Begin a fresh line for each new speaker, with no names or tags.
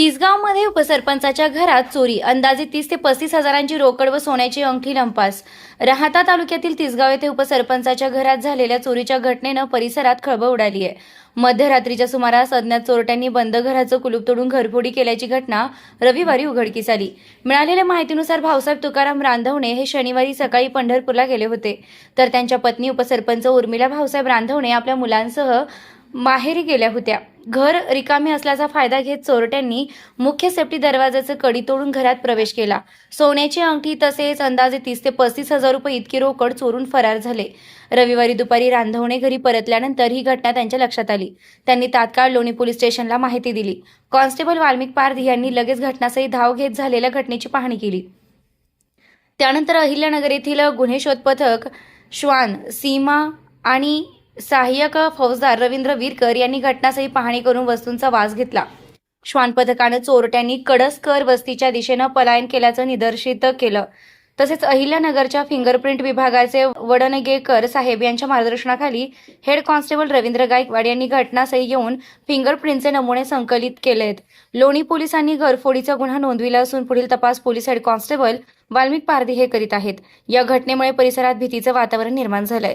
तिसगावमध्ये उपसरपंचाच्या घरात चोरी अंदाजे तीस ते पस्तीस हजारांची रोकड व सोन्याची अंगठी लंपास. राहता तालुक्यातील तिसगाव येथे उपसरपंचाच्या घरात झालेल्या चोरीच्या घटनेनं परिसरात खळबळ उडाली आहे. मध्यरात्रीच्या सुमारास अज्ञात चोरट्यांनी बंद घराचं कुलूप तोडून घरफोडी केल्याची घटना रविवारी उघडकीस आली. मिळालेल्या माहितीनुसार भाऊसाहेब तुकाराम रांधवणे हे शनिवारी सकाळी पंढरपूरला गेले होते. तर त्यांच्या पत्नी उपसरपंच उर्मिला भाऊसाहेब रांधवणे आपल्या मुलांसह माहेरी गेल्या होत्या. घर रिकामे असल्याचा फायदा घेत चोरट्यांनी मुख्य सेफ्टी दरवाजाचं कडी तोडून घरात प्रवेश केला. सोन्याची अंगठी तसेच अंदाजे तीस ते पस्तीस हजार रुपये इतकी रोकड चोरून फरार झाले. रविवारी दुपारी रांधवणे घरी परतल्यानंतर ही घटना त्यांच्या लक्षात आली. त्यांनी तात्काळ लोणी पोलीस स्टेशनला माहिती दिली. कॉन्स्टेबल वाल्मिक पारधी यांनी लगेच घटनास्थळी धाव घेत झालेल्या घटनेची पाहणी केली. त्यानंतर अहिल्यानगर येथील गुन्हे शोध पथक श्वान सीमा आणि सहाय्यक फौजदार रवींद्र वीरकर यांनी घटनास्थळी पाहणी करून वस्तूंचा वास घेतला. श्वान पथकानं चोरट्यांनी कडसकर वस्तीच्या दिशेनं पलायन केल्याचं निदर्शित केलं. तसेच अहिल्यानगरच्या फिंगरप्रिंट विभागाचे वडनगेकर साहेब यांच्या मार्गदर्शनाखाली हेड कॉन्स्टेबल रवींद्र गायकवाड यांनी घटनास्थळी येऊन फिंगरप्रिंटचे नमुने संकलित केलेत. लोणी पोलिसांनी घरफोडीचा गुन्हा नोंदविला असून पुढील तपास police head constable Valmik Pardhi हे करीत आहेत. या घटनेमुळे परिसरात भीतीचं वातावरण निर्माण झालंय.